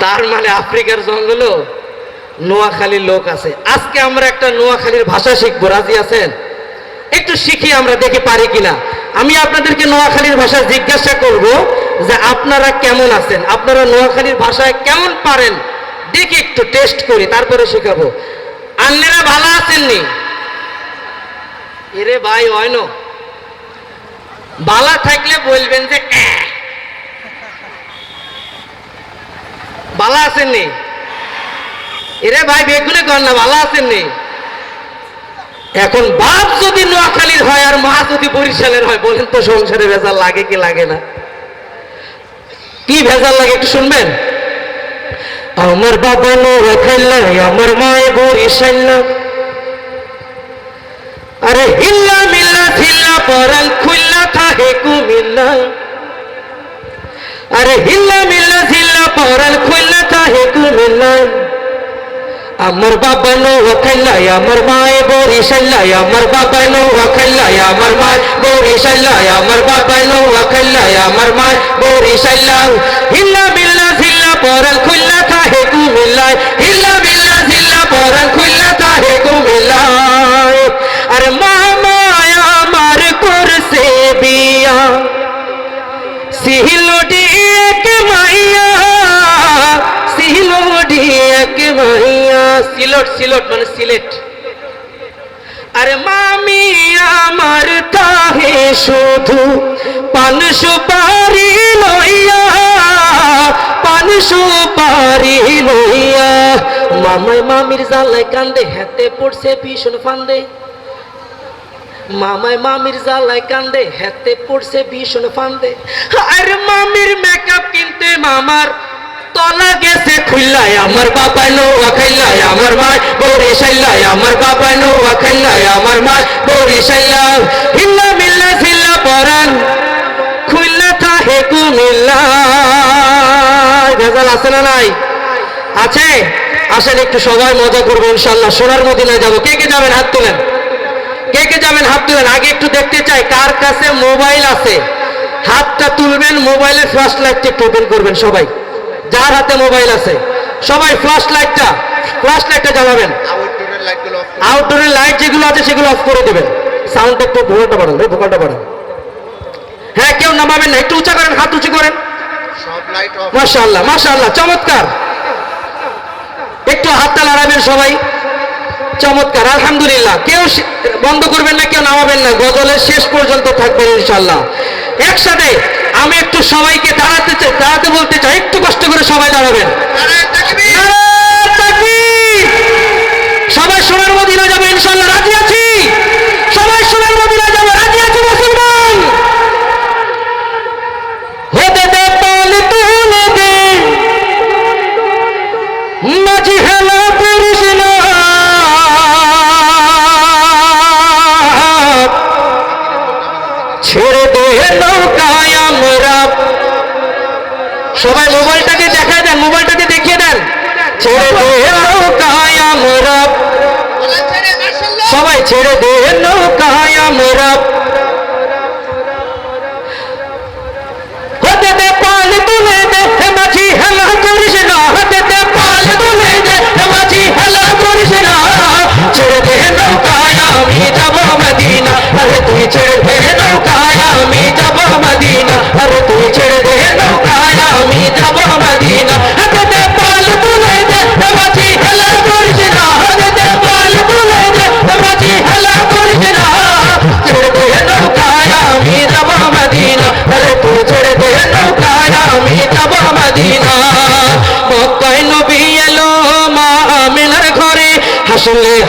তার মানে আফ্রিকার জঙ্গলও নোয়াখালীর লোক আছে। আজকে আমরা একটা নোয়াখালীর ভাষা শিখব, রাজি আছেন? একটু শিখি আমরা, দেখে পারি কিনা। আমি আপনাদেরকে নোয়াখালীর ভাষা জিজ্ঞাসা করব যে আপনারা কেমন আছেন? আপনারা নোয়াখালীর ভাষায় কেমন পারেন? দেখি একটু টেস্ট করি, তারপরে শেখাবো। আন্নেরা ভালো আছেননি? এরে ভাই, হয় না। বালা থাকলে বলবেন যে। বালা আছেননি? এরে ভাই বেগুনে কর না ভালো আছেননি? এখন বাপ যদি নোয়াখালীর হয় আর মা যদি বরিশালের হয়, বলেন তো সংসারে ভেজাল লাগে কি লাগে না? কি ভেজাল লাগে একটু শুনবেন? আমার বাবা নোয়াখালী আমার মায়ে বরিশাল আরে হিল্লা মিল্লা ঝিল্লা পরাল খুল্লা থাকে কুমিল্লা আরে হিল্লা মিল্লা ঝিল্লা পরাল খুল্লা থাকে কুমিল্লা আমার বাবা নোয়া খাইলাই আমার মায়ে বরিশাল্লাই আমার বাবা নোয়া খাইলাই আমার মায় বরিশাল্লাই আমার বাবা নোয়া খাইলাই আমার মায় বরিশাল্লা হিল্লা মিল্লা ঝিল্লা পরাল খুল্লা থাকে কুমিল্লায় হিল্লা মিল্লা ঝিল্লা পরাল খুল্লা থাকে কুমিল্লায় সিলট সিলট মানে সিলেট। আরে মামি, আমার তাহে শুধু পান সুপারি লইয়া, পান সুপারি লইয়া। মামাই মামির জালাই কান্দে হাতে পড়ছে ভীষণ ফান্দে। মামাই মামির জালাই কান্দে হেতে পড়ছে ভীষণ ফান্দে। আর মামির মেকআপ কিনতে মামার তলা গেছে খুললাই আমার খাইলাই আমার বৌরি সাইলাই আমার বাবাই নোয়া খাইলাই আমার মা বৌরি সাইলা হিল্লা মিল্লা ঝিল্লা পরান খুললা থাহে কুমিল্লা। ভেজাল আছে না নাই? আছে? আসেন একটু সবাই মজা করব ইনশাল্লাহ। সোনার মদিনায় যাব। কে কে যাবেন হাত তুলেন? কে কে যাবেন হাত তুলেন? আগে একটু দেখতে চাই, কার কাছে মোবাইল আছে? হাতটা তুলবেন, মোবাইলের ফ্ল্যাশ লাইটটা একটু ওপেন করবেন সবাই। যার হাতে মোবাইল আছে? সবাই ফ্ল্যাশ লাইটটা ফ্ল্যাশ লাইটটা জ্বালাবেন। আউটডোরের লাইট যেগুলো আছে সেগুলো অফ করে দেবেন। সাউন্ডটা একটু ভোকালটা বাড়ান ভাই ভোকালটা বাড়ান। হ্যাঁ কেউ নামাবেন না একটু উঁচা করেন হাত উঁচু করেন। সব লাইট অফ মাশাআল্লাহ মাশাআল্লাহ চমৎকার। একটু হাতটা লড়াবেন সবাই। চমৎকার আলহামদুলিল্লাহ। কেউ বন্ধ করবেন না কেউ নামাবেন না। গজলের শেষ পর্যন্ত থাকবেন ইনশাল্লাহ একসাথে আমি একটু সবাইকে দাঁড়াতে চাই দাঁড়াতে বলতে চাই কষ্ট করে সবাই দাঁড়াবেন! সবাই সোনার মদিনা যাবে ইনশাল্লাহ রাজি আছি। সবাই সোনার মদিনা যাবে রাজি আছি মুসলমান। হতে দে পাল তুলে দে। মাঝি হেলা করিস না। ছেড়ে দে আমরা সবাই মোবাইলটাকে দেখা দেন মোবাইলটাকে দেখিয়ে দেন। ছেড়ে দে নৌকায় আমরা! সবাই ছেড়ে দে নৌকায় আমরা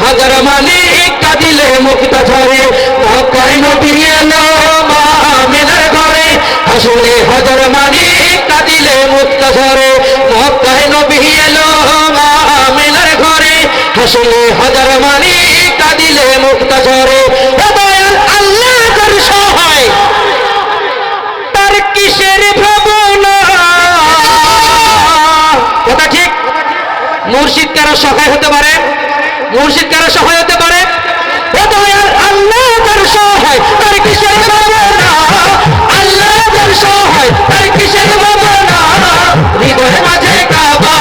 হাজার মানে কাঁদিলে মুক্তা ঝরে। মক্কায় নবী এলো ঘরে। হাসলে হাজার মানে কাঁদিলে মুক্তা ঝরে। মক্কায় নবী এলো মা ঘরে। হাসলে হাজার মানে কাঁদিলে মুক্তা ঝরে। মুর্শিদ কারও সহায় হতে পারে? কিসের কারা সহায় হতে পারে দয়াল আল্লাহ তার সহায়, তার কিসের ভাবনা আল্লাহ তার সহায়, তার কিসের ভাবনা হৃদয় মাঝে কাবা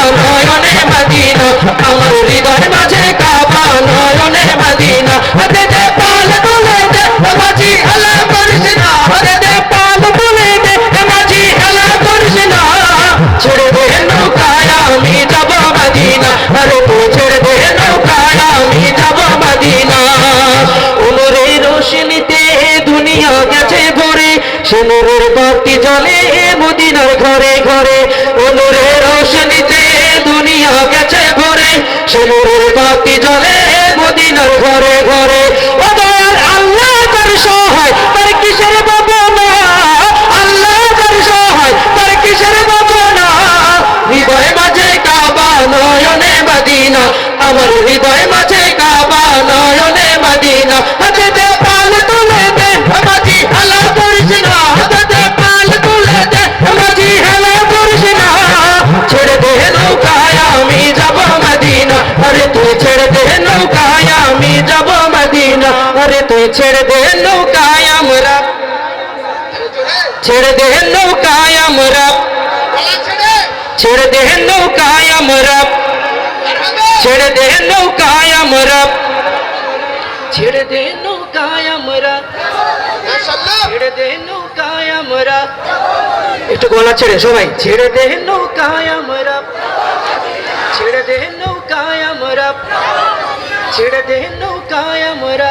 সে বাতি জ্বলে, মদিনার ঘরে ঘরে ও রোশনীতে দুনিয়া গেছে ভরে। সে বাতি জ্বলে, মদিনার ঘরে ঘরে আল্লাহ আল্লাহ তার হৃদয় কাবা আমার হৃদয় ছেড়ে দে নৌকায় আমরা ছেড়ে দে নৌকায় আমরা গলা ছেড়ে ছেড়ে দে নৌকায় আমরা ছেড়ে দে নৌকায় আমরা ছেড়ে দে নৌকায় আমরা মাশাআল্লাহ ছেড়ে দে নৌকায় আমরা একটু গলা ছেড়ে সবাই ছেড়ে দে নৌকায় আমরা ছেড়ে দে নৌকায় আমরা ছেড়ে দে নৌকায় আমরা